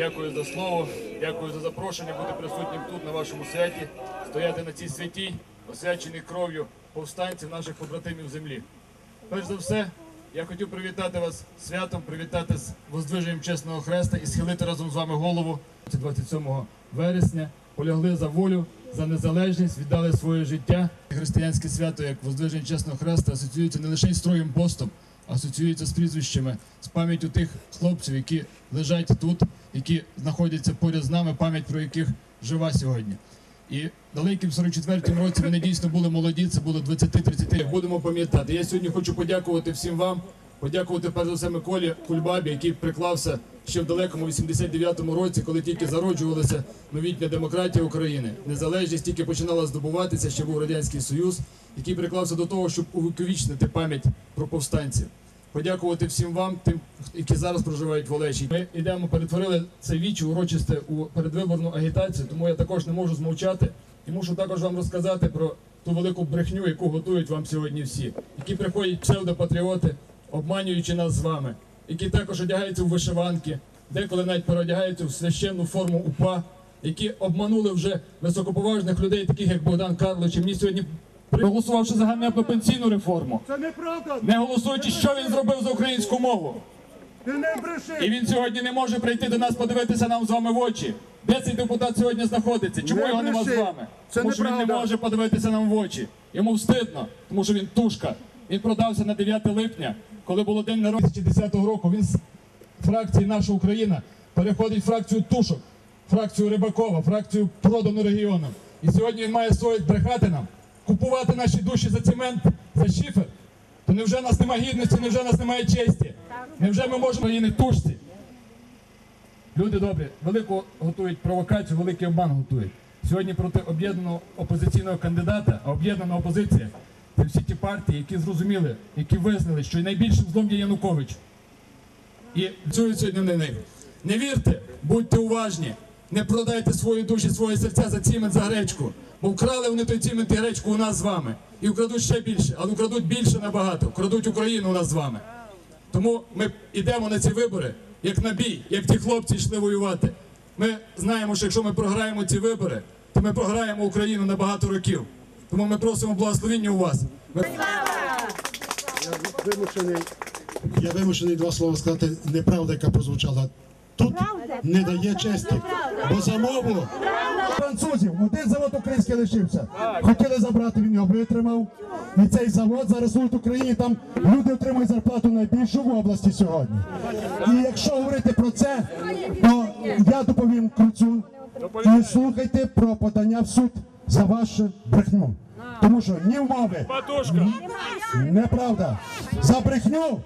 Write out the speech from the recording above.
Дякую за слово, дякую за запрошення бути присутнім тут на вашому святі, стояти на цій святій, освяченій кров'ю повстанців наших побратимів землі. Перш за все, я хотів привітати вас святом, привітати з воздвиженням чесного хреста і схилити разом з вами голову 27 вересня. Полягли за волю, за незалежність, віддали своє життя. Християнське свято, як воздвиження чесного хреста, асоціюється не лише з Троїм постом, асоціюється з прізвищами, з пам'яттю тих хлопців, які лежать тут, які знаходяться поряд з нами, пам'ять про яких жива сьогодні. І далеким 44-му році вони дійсно були молоді, це було 20-30. Будемо пам'ятати. Я сьогодні хочу подякувати всім вам, подякувати перш за все Миколі Кульбабі, який приклався ще в далекому 89-му році, коли тільки зароджувалася новітня демократія України. Незалежність тільки починала здобуватися, ще був радянський союз, який приклався до того, щоб увіковічнити пам'ять про повстанців. Подякувати всім вам, тим, які зараз проживають в Олеші. Ми йдемо, перетворили це віче урочисте у передвиборну агітацію, тому я також не можу змовчати і мушу також вам розказати про ту велику брехню, яку готують вам сьогодні всі, які приходять псевдопатріоти, обманюючи нас з вами, які також одягаються у вишиванки, деколи навіть переодягаються в священну форму УПА, які обманули вже високоповажних людей, таких як Богдан Карлович. І мені сьогодні проголосувавши за ганебну пенсійну реформу, Це неправда. не голосуючи, що він зробив за українську мову. Ти не І він сьогодні не може прийти до нас, подивитися нам з вами в очі. Де цей депутат сьогодні знаходиться? Чому Не його нема з вами? Це тому що він не може подивитися нам в очі. Йому встидно, тому що він тушка. Він продався на 9 липня, коли було день народження 2010 року. Він з фракції Наша Україна переходить в фракцію тушок, фракцію Рибакова, фракцію продану регіоном. І сьогодні він має стоїть брехати нам, купувати наші душі за цемент, за шифер. То невже нас немає гідності, невже нас немає честі? Невже ми можемо її не тушці? Люди добрі, велику готують провокацію, великий обман готують. Сьогодні проти об'єднаного опозиційного кандидата, а об'єднана опозиція це всі ті партії, які зрозуміли, які визнали, що найбільшим злом є Янукович. І працюють сьогодні на них. Не вірте, будьте уважні, не продайте свої душі, своє серця за цімент, за гречку. Бо вкрали вони той цімент і гречку у нас з вами. І вкрадуть ще більше, але вкрадуть більше набагато. Вкрадуть Україну у нас з вами. Тому ми йдемо на ці вибори як на бій, як ті хлопці йшли воювати. Ми знаємо, що якщо ми програємо ці вибори, то ми програємо Україну на багато років. Тому ми просимо благословіння у вас. Ми- Вимушений. Я вимушений два слова сказати неправда, яка прозвучала. Тут не дає честі, бо за мову французів. Один завод український лишився. Хотіли забрати, він його витримав. І цей завод зараз в Україні. Там люди отримують зарплату найбільшу в області сьогодні. І якщо говорити про це, то я доповім Круцю і слухайте про подання в суд за вашу брехню. Тому що ні в мови, неправда. За брехню